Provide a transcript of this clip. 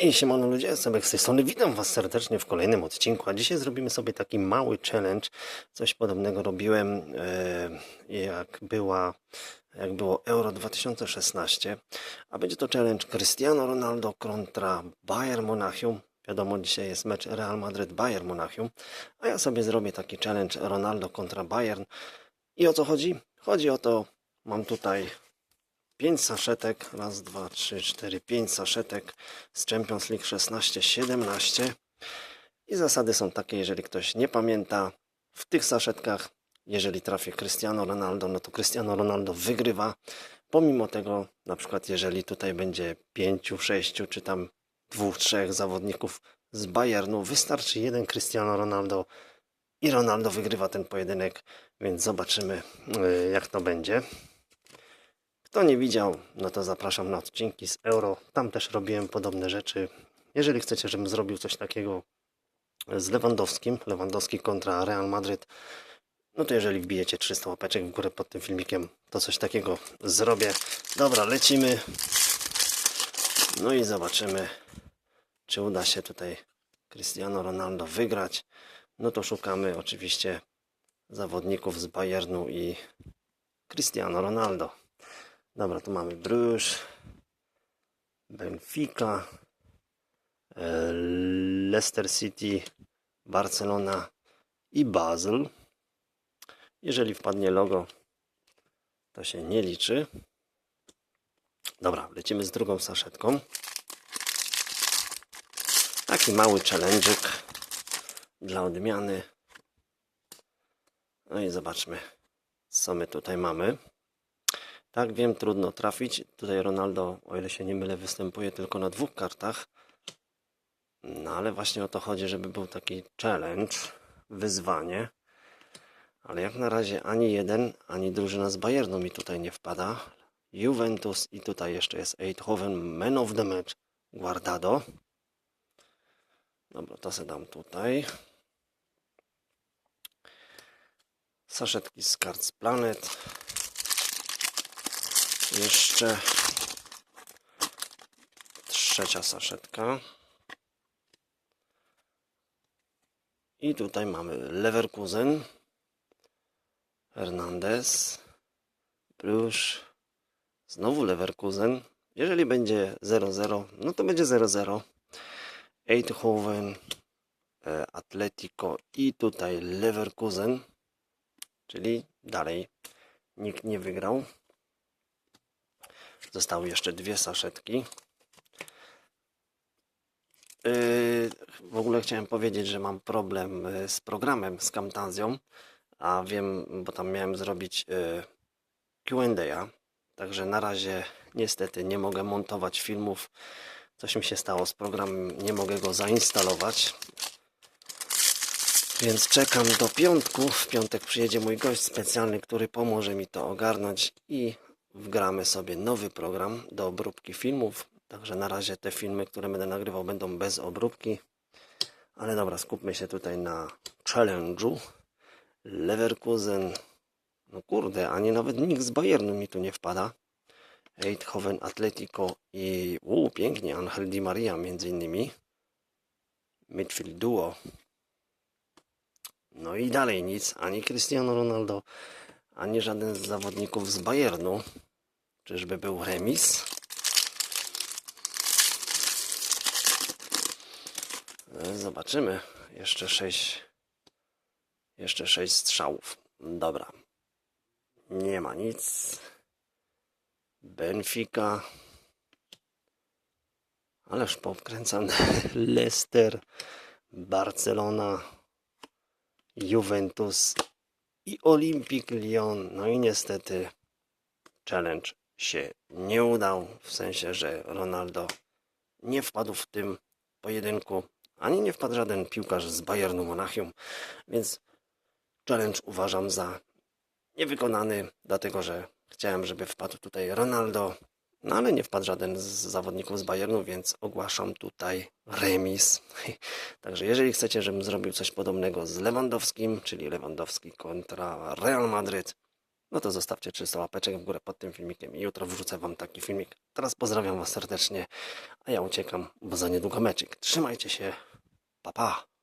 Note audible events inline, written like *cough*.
Hej, siemano ludzie, Sebek z tej strony, witam was serdecznie w kolejnym odcinku, a dzisiaj zrobimy sobie taki mały challenge, coś podobnego robiłem e, jak była, jak było Euro 2016, a będzie to challenge Cristiano Ronaldo kontra Bayern Monachium, wiadomo dzisiaj jest mecz Real Madrid-Bayern Monachium, a ja sobie zrobię taki challenge Ronaldo kontra Bayern. I o co chodzi? Chodzi o to, mam tutaj 5 saszetek, raz, dwa, trzy, cztery, pięć saszetek z Champions League 16-17 i zasady są takie, jeżeli ktoś nie pamięta, w tych saszetkach, jeżeli trafi Cristiano Ronaldo, no to Cristiano Ronaldo wygrywa, pomimo tego, na przykład jeżeli tutaj będzie pięciu, sześciu, czy tam dwóch, trzech zawodników z Bayernu, wystarczy jeden Cristiano Ronaldo i Ronaldo wygrywa ten pojedynek, więc zobaczymy yy, jak to będzie. Kto nie widział, no to zapraszam na odcinki z Euro. Tam też robiłem podobne rzeczy. Jeżeli chcecie, żebym zrobił coś takiego z Lewandowskim, Lewandowski kontra Real Madryt, no to jeżeli wbijecie 300 łapeczek w górę pod tym filmikiem, to coś takiego zrobię. Dobra, lecimy. No i zobaczymy, czy uda się tutaj Cristiano Ronaldo wygrać. No to szukamy oczywiście zawodników z Bayernu i Cristiano Ronaldo. Dobra, tu mamy Bruges, Benfica, e, Leicester City, Barcelona i Basel. Jeżeli wpadnie logo, to się nie liczy. Dobra, lecimy z drugą saszetką. Taki mały challenge'ik dla odmiany. No i zobaczmy, co my tutaj mamy. Tak, wiem, trudno trafić. Tutaj Ronaldo, o ile się nie mylę, występuje tylko na dwóch kartach. No ale właśnie o to chodzi, żeby był taki challenge, wyzwanie. Ale jak na razie ani jeden, ani drużyna z Bayernu mi tutaj nie wpada. Juventus i tutaj jeszcze jest Eindhoven, man of the match, Guardado. Dobra, to se dam tutaj. Saszetki z Cards Planet. Jeszcze trzecia saszetka. I tutaj mamy Leverkusen, Hernandez, Bruges, znowu Leverkusen. Jeżeli będzie 0-0, no to będzie 0-0. Eindhoven, e, Atletico i tutaj Leverkusen, czyli dalej nikt nie wygrał. Zostały jeszcze dwie saszetki. Yy, w ogóle chciałem powiedzieć, że mam problem yy, z programem, z Camtasią, a wiem, bo tam miałem zrobić yy, Q&A, także na razie niestety nie mogę montować filmów. Coś mi się stało z programem, nie mogę go zainstalować. Więc czekam do piątku. W piątek przyjedzie mój gość specjalny, który pomoże mi to ogarnąć i wgramy sobie nowy program do obróbki filmów. Także na razie te filmy, które będę nagrywał, będą bez obróbki. Ale dobra, skupmy się tutaj na challenge'u. Leverkusen. No kurde, ani nawet nikt z Bayernu mi tu nie wpada. Eindhoven, Atletico i uu, pięknie, Angel Di Maria między innymi. Midfield duo. No i dalej nic, ani Cristiano Ronaldo, ani żaden z zawodników z Bayernu. Czyżby był remis? E, Zobaczymy. Jeszcze sześć. Jeszcze sześć strzałów. Dobra. Nie ma nic. Benfica. Ależ pokręcam. *laughs* Leicester. Barcelona. Juventus. I Olympique Lyon. No i niestety challenge się nie udał, w sensie, że Ronaldo nie wpadł w tym pojedynku, ani nie wpadł żaden piłkarz z Bayernu Monachium, więc challenge uważam za niewykonany, dlatego że chciałem, żeby wpadł tutaj Ronaldo, no ale nie wpadł żaden z zawodników z Bayernu, więc ogłaszam tutaj remis. *laughs* Także jeżeli chcecie, żebym zrobił coś podobnego z Lewandowskim, czyli Lewandowski kontra Real Madryt, no to zostawcie 300 łapeczek w górę pod tym filmikiem i jutro wrzucę Wam taki filmik. Teraz pozdrawiam Was serdecznie, a ja uciekam, bo za niedługo meczek. Trzymajcie się, pa pa!